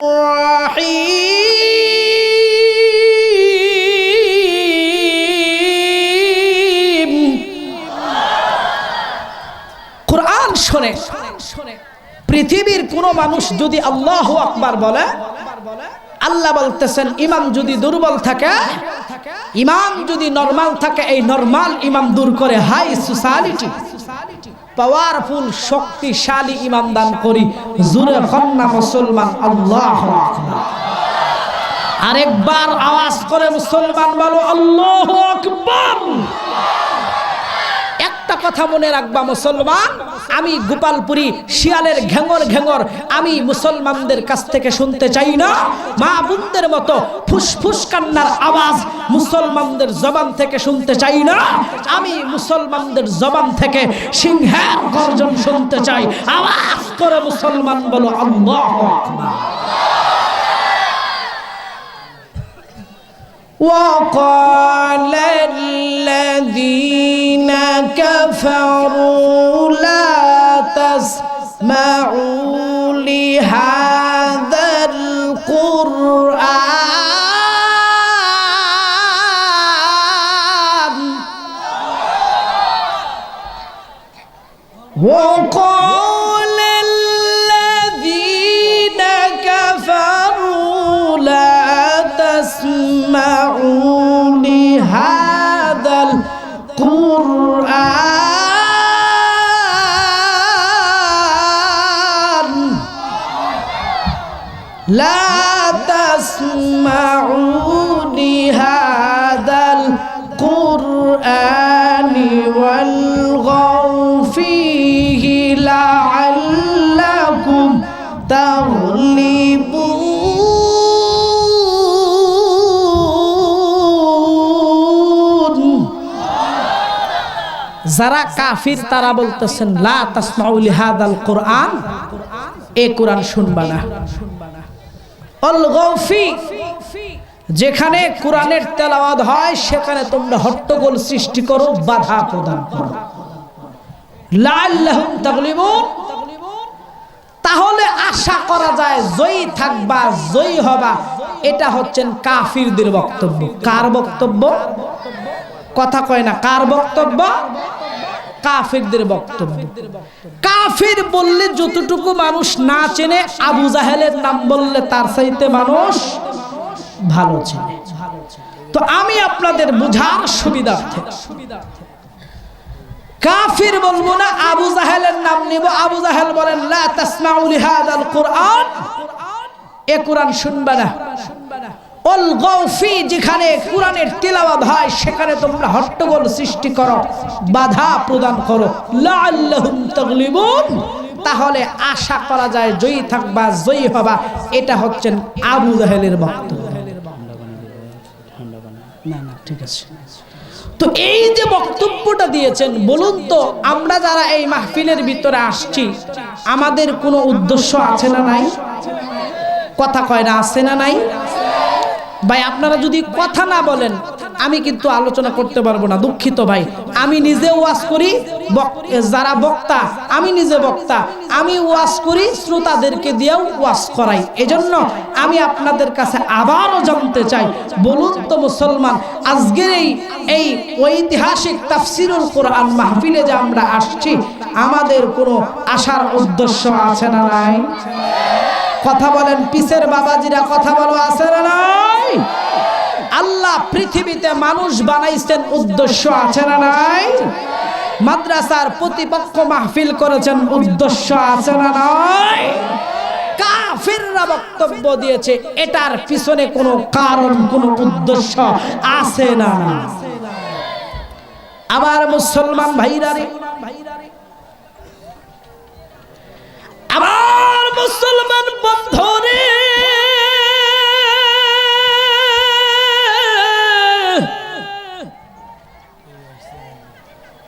কোরআন শোনে। পৃথিবীর কোন মানুষ যদি আল্লাহ আকবার বলে, আল্লাহ বলতেছেন, ইমাম যদি দুর্বল থাকে, ইমাম যদি নর্মাল থাকে, এই নর্মাল ইমাম দূর করে, হাই সোসাইটি। পাওয়ারফুল শক্তিশালী ইমাম দান করি। জুরে খন্না মুসলমান, আল্লাহ আরেকবার আওয়াজ করে মুসলমান বলো, আল্লাহ আকবার। একটা কথা মনে রাখবা মুসলমান আমি গোপালপুরি শিয়ালের ঘেঙর ঘেঙর আমি মুসলমানদের কাছ থেকে শুনতে চাই না মা বোনদের মতো ফুসফুস কান্নার আওয়াজ মুসলমানদের জবান থেকে শুনতে চাই না আমি মুসলমানদের জবান থেকে সিংহের গর্জন শুনতে চাই আওয়াজ করে মুসলমান বলো আল্লাহ আকবার وقال الذين كفروا لا تسمعوا لهذا القرآن. تسمعوا لهذا القرآن والغوا فيه لعلكم تغلبون যারা কাফির তারা বলতেছেন লা তাসমাউল হাদাল কোরআন এ কোরআন শুনবা না অল গৌফি যেখানে কোরআনের তেলাওয়াত হয়, সেখানে তোমরা হট্টগোল সৃষ্টি করো, বাধা প্রদান করো। তাহলে আশা করা যায়, জয়ী থাকবা, জয়ী হবা। এটা হচ্ছেন কাফিরদের বক্তব্য। কার বক্তব্য? কথা কয় না, কার বক্তব্য? কাফিরদের বক্তব্য। কাফির বললে যতটুকু মানুষ না চেনে, আবু জাহেলের নাম বললে তার চাইতে মানুষ ভালো চেনে তো আমি আপনাদের বুঝার সুবিধার্থে কাফির বলব না, আবু জাহেলের নাম নিব। আবু জাহেল বলেন, লা তাসমাউ লিহাদাল কুরআন। এ কোরআন শুনবে না। অল গৌফি যেখানে কোরআনের তিলাওয়াত হয়, সেখানে তোমরা হট্টগোল সৃষ্টি করো, বাধা প্রদান করো। লাআল্লাহুম তাগলিবুন। তাহলে আশা করা যায়, জয়ী থাকবা, জয়ী হবা। এটা হচ্ছেন আবু জাহেলের বক্তব্য। না না, ঠিক আছে। তো এই যে বক্তব্যটা দিয়েছেন, বলুন তো, আমরা যারা এই মাহফিলের ভিতরে আসছি, আমাদের কোনো উদ্দেশ্য আছে না নাই? কথা কয় আছে না নাই? ভাই, আপনারা যদি কথা না বলেন আমি কিন্তু আলোচনা করতে পারব না, দুঃখিত ভাই। আমি নিজে ওয়াজ করি যারা বক্তা, আমি নিজে বক্তা। আমি ওয়াজ করি, শ্রোতাদেরকে দিয়েও ওয়াজ করাই। এজন্য আমি আপনাদের কাছে আবারও জানতে চাই, বলুন তো মুসলমান, আজকের এই এই ঐতিহাসিক তাফসিরুল কোরআন মাহফিলে যে আমরা আসছি, আমাদের কোনো আসার উদ্দেশ্য আছে না নাই? কথা বলেন পিসের বাবাজিরা, কথা বলো, আছে না নাই? আল্লাহ পৃথিবীতে মানুষ বানাইছেন উদ্দেশ্য আছে না নাই? মাদ্রাসার প্রতিপক্ষ মাহফিল করেছেন উদ্দেশ্য আছে না নাই? কাফিররা বক্তব্য দিয়েছে, এটার পিছনে কোনো কারণ, কোনো উদ্দেশ্য আছে না আবার মুসলমান ভাইরা রে আমার মুসলমান বন্ধরে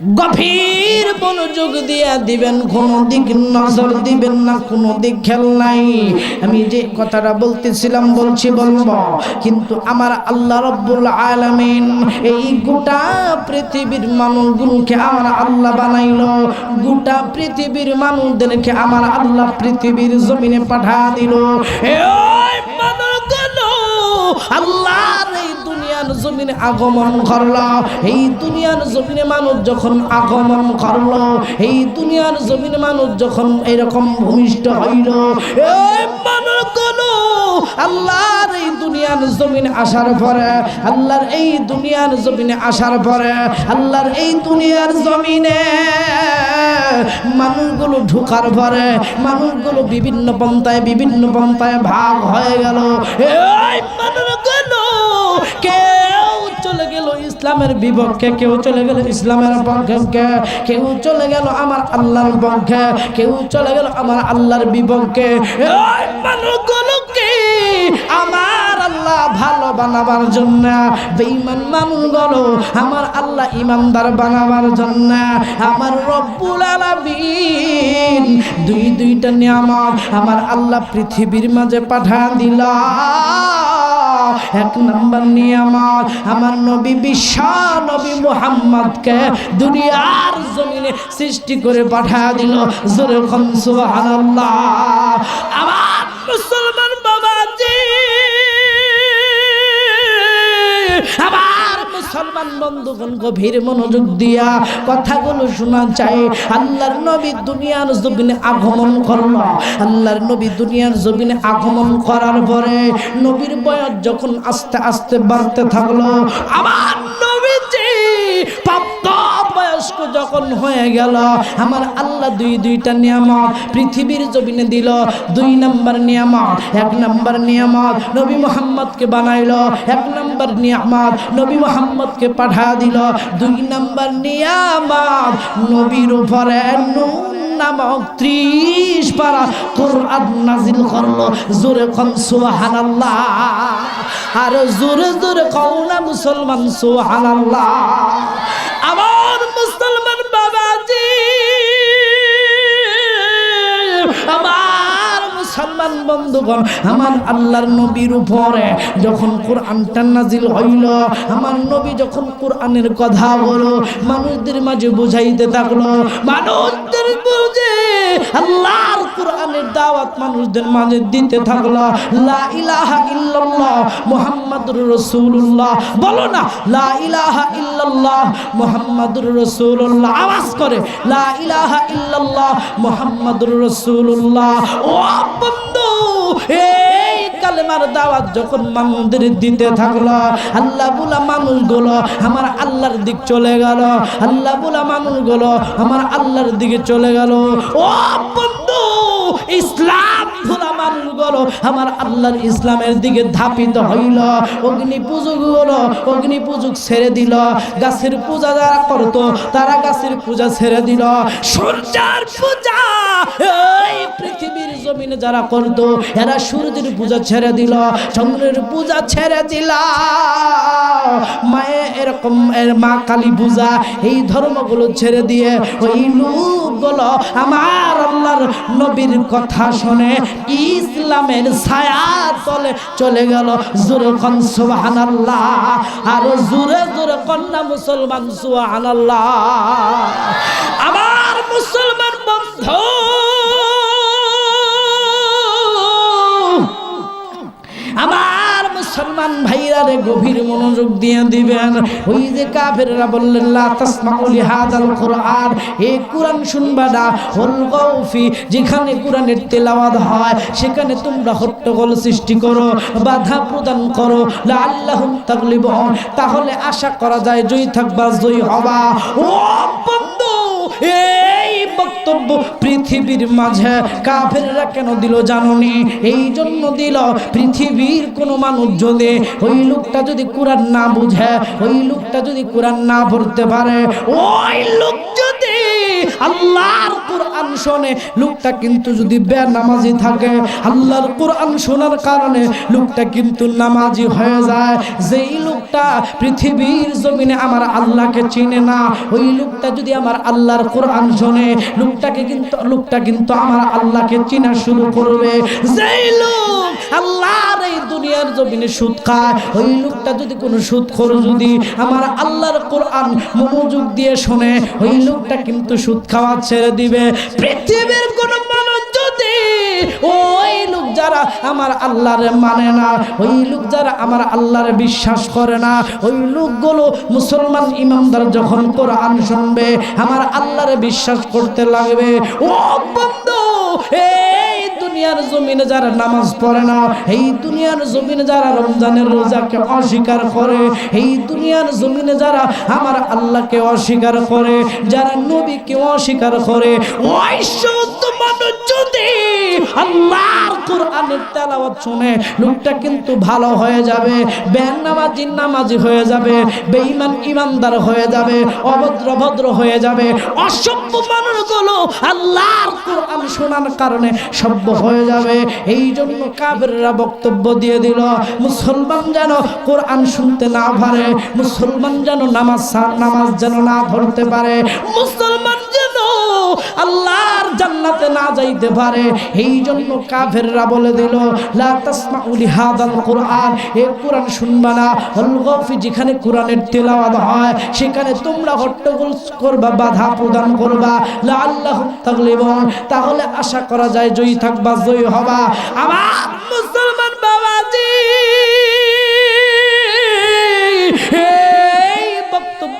গভীর মনোযোগ দিয়ে দিবেন, কোনো দিক নজর দিবেন না, কোনো দিক খেল নাই। আমি যে কথাটা বলতেছিলাম, বলছি, বলব। কিন্তু আমার আল্লাহ রব্বুল আলামিন এই গোটা পৃথিবীর মানুষগুলোকে আমার আল্লাহ বানাইলো। গোটা পৃথিবীর মানুষদেরকে আমার আল্লাহ পৃথিবীর জমিনে পাঠা দিল। এই দুনিয়ার জমিনে আগমন করল এই দুনিয়ার জমিনে মানুষ যখন আগমন করল এই দুনিয়ার জমিনে মানুষ যখন এরকম ভূমিষ্ঠ হইল আল্লাহর এই দুনিয়ার জমিনে আসার পরে, আল্লাহর এই দুনিয়ার জমিনে আসার পরে, আল্লাহর এই দুনিয়ার জমিনে মানুষগুলো ঢুকার পরে, মানুষগুলো বিভিন্ন পন্থায় বিভিন্ন পন্থায় ভাগ হয়ে গেল এই ইসলামের বিপক্ষে, কেউ চলে গেল ইসলামের পক্ষে, কেউ চলে গেল আমার আল্লাহর পক্ষে, কেউ চলে গেল আমার আল্লাহর বিপক্ষে। আমার আল্লাহ ভালো বানাবার জন্য, বেঈমান মানুষগুলো আমার আল্লাহ ইমানদার বানাবার জন্য, আমার রব্বুল আলামিন দুই দুইটা নিয়ামত আমার আল্লাহ পৃথিবীর মাঝে পাঠা দিলা। এক নম্বর নিয়ামত, আমার নবী বিশাল নবী মুহাম্মদকে দুনিয়ার জমিনে সৃষ্টি করে পাঠায় দিল। জোরে সুবহানাল্লাহ। আমার মুসলমান মুসলমান বন্ধুগণ গভীর মনোযোগ দিয়া কথাগুলো শোনা চাই আল্লাহর নবী দুনিয়ার জমিনে আগমন করল। আল্লাহর নবী দুনিয়ার জমিনে আগমন করার পরে নবীর বয়স যখন আস্তে আস্তে বাড়তে থাকল আমার নবীজি প্রাপ্ত বয়স্ক যখন হয়ে গেল, আমার আল্লাহ দুই দুইটা নিয়ামত পৃথিবীর জমিনে দিল। দুই নাম্বার নিয়ামত, এক নাম্বার নিয়ামত নবী মোহাম্মদকে বানাইলো। এক নাম্বার নিয়ামত নবী মোহাম্মদকে পাঠা দিল। দুই নাম্বার নিয়ামত নবীর উপরে নুন নামক ত্রিশ পারা কোরআন নাজিল করল। জোরে কন, সুবহানাল্লাহ। আর জোরে জোরে কও না মুসলমান, সুবহানাল্লাহ। মুসলমান বন্ধুগণ, আমার আল্লাহর নবীর উপরে যখন কোরআনটা নাজিল হইল, আমার নবী যখন কোরআনের কথা বলো মানুষদের মাঝে বুঝাইতে থাকল, মানুষদের বুঝে আল্লাহর কোরআনের দাওয়াত মানুষদের মাঝে দিতে থাকল। লা ইলাহা ইল্লাল্লাহ মুহাম্মাদুর রাসূলুল্লাহ। বলো না, লা ইলাহা ইল্লাল্লাহ মুহাম্মাদুর রাসূলুল্লাহ। আওয়াজ করে, লা ইলাহা ইল্লাল্লাহ মুহাম্মাদুর রাসূলুল্লাহ। ও বন্ধু এই কালেমার দাওয়াত যখন মানুষদের দিতে থাকল, আল্লাহ বুলা আমার আল্লাহর দিক চলে গেল, আল্লাহ বুলা আমার আল্লাহর দিকে চলে গেল। ও বন্ধু, ইসলাম আমার আল্লাহর ইসলামের দিকে ধাপিত হইল। অগ্নি পুজোক হলো, অগ্নি পুজোক ছেড়ে দিল। গাছের পূজা যারা করতো, তারা গাছের পূজা ছেড়ে দিল। সূর্যের পূজা, এই জমিনে যারা করতো, এরা সূর্যের পূজা ছেড়ে দিল, চন্দ্রের পূজা ছেড়ে দিল। মায়ে এরকম এর মা কালী পূজা, এই ধর্মগুলো ছেড়ে দিয়ে ওই লোকগুলো আমার আল্লাহর নবীর কথা শুনে ইসলামের ছায়া তলে চলে গেল। জোরে কন, সুবহানাল্লাহ। আর জোরে জোরে কন্যা মুসলমান, সুবহানাল্লাহ। আমার মুসলমান বন্ধু গভীর মনোযোগ দিয়ে দিবেন। ওই যে কাফেররা বললেন, লা তাসমাউ লিহাদাল কুরআন। এই কুরআন শুনবা না, হল গৌফি যেখানে কুরআনের তেলাওয়াত হয়, সেখানে তোমরা হট্টগোল সৃষ্টি করো, বাধা প্রদান করো। লাআল্লাহুম তাগলিবুন। তাহলে আশা করা যায়, জয়ী থাকবা, জয়ী হবা। ও বন্ধু, এই বক্তব্য পৃথিবীর মাঝে কাফেররা কেন দিল জাননি? এই জন্য দিল পৃথিবীর কোনো মানুষ যদি ওই লোকটা যদি কোরআন না বুঝে, ওই লোকটা যদি কোরআন না পড়তে পারে, ওই লোক যদি আল্লাহর কোরআন শোনে, লোকটা কিন্তু যদি বেনামাজি থাকে, আল্লাহর কোরআন শোনার কারণে লোকটা কিন্তু নামাজি হয়ে যায়। যেই লোকটা পৃথিবীর জমিনে আমার আল্লাহকে চিনে না, ওই লোকটা যদি আমার আল্লাহর কোরআন শোনে, লোকটাকে কিন্তু লোকটা কিন্তু আমার আল্লাহকে চিনা শুরু করবে। যেই লোক আল্লাহর এই দুনিয়ার জমিনে সুদ খায়। ওই লোকটা যদি কোনো সুদ খোর যদি আমার আল্লাহর কোরআন মনোযোগ দিয়ে শোনে, ওই লোকটা কিন্তু সুদ খাওয়া ছেড়ে দিবে। পৃথিবীর কোন মানুষ যদি ওই লোক যারা আমার আল্লাহর মানে না, ওই লোক যারা আমার আল্লাহর বিশ্বাস করে না, ওই লোকগুলো মুসলমান ইমামদার যখন কোরআন শুনবে, আমার আল্লাহর বিশ্বাস করতে লাগবে। ও বন্ধু, এই দুনিয়ার জমিনে যারা নামাজ পড়ে না, এই দুনিয়ার জমিনে যারা রমজানের রোজাকে অস্বীকার করে, এই দুনিয়ার জমিনে যারা আমার আল্লাহকে অস্বীকার করে, যারা নবীকে অস্বীকার করে সমস্ত মানুষ যদি আল্লাহর কোরআনের তেলাওয়াত শুনে লোকটা কিন্তু ভালো হয়ে যাবে বেনামাজি নামাজি হয়ে যাবে, বেঈমান ইমানদার হয়ে যাবে অভদ্র ভদ্র হয়ে যাবে, অসভ্য মানুষগুলো আল্লাহর কোরআন শোনার কারণে সভ্য হয়ে যাবে। এই জন্য কাবেররা বক্তব্য দিয়ে দিল, মুসলমান যেন কোরআন শুনতে না পারে, মুসলমান যেন নামাজ নামাজ যেন না ধরতে পারে, মুসলমান যেন আল্লাহর জান্নাতে না যাইতে পারে। এই জন্য কাফেররা বলে দিল, লা কোরআন। এ শুনবা না। যেখানে কোরআনের তেলাওয়াত হয়, সেখানে তোমরা হট্টগোল করবা, বাধা প্রদান করবা। লা আল্লাহ তাগলিবুন। তাহলে আশা করা যায়, জয়ী থাকবা, জয়ী হবা। আমার মুসলমান বাবাজি!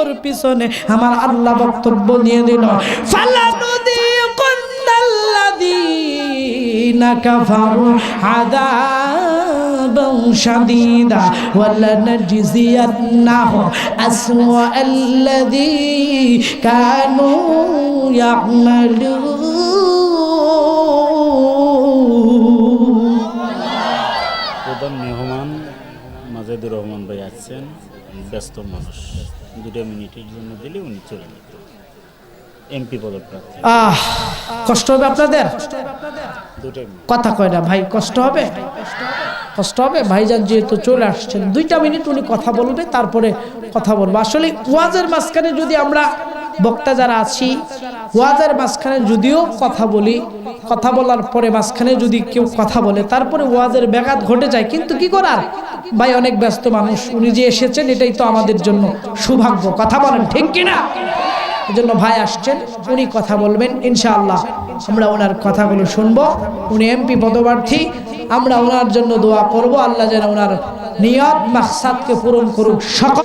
বক্তব্যের পিছনে আমার আল্লাহ বক্তব্য নিয়ে দিল ফালানুদিকুন্নাল্লাযীনা কাফারু আযাবান শাদীদা ওয়ালানাজজিয়ান্নাহুম আসওয়াআল্লাযী কানু ইয়ামালুন। প্রধান মেহমান মাজেদুর রহমান ভাই আসছেন ব্যস্ত মানুষ। দুটো মিনিটের জন্য দিলে উনি চলে যেত। এমপি পদপ্রার্থী আহ কষ্ট হবে আপনাদের? কথা কয় না ভাই কষ্ট হবে? কষ্ট হবে? ভাইজান যেহেতু চলে আসছেন দুইটা মিনিট উনি কথা বলবে তারপরে কথা বলব। আসলে ওয়াজের মাঝখানে যদি আমরা বক্তা যারা আছি ওয়াজের মাঝখানে যদিও কথা বলি কথা বলার পরে মাঝখানে যদি কেউ কথা বলে তারপরে ওয়াজের ব্যাঘাত ঘটে যায় কিন্তু কি করার? ভাই, অনেক ব্যস্ত মানুষ, উনি যে এসেছেন, এটাই তো আমাদের জন্য সৌভাগ্য। কথা বলেন, ঠিক কিনা? এজন্য ভাই আসছেন, উনি কথা বলবেন, ইনশাআল্লাহ আমরা ওনার কথাগুলো শুনব। উনি এমপি পদপ্রার্থী, আমরা ওনার জন্য দোয়া করব। আল্লাহ যেন ওনার নিয়ত, মাকসাদকে পূরণ করুক, সকল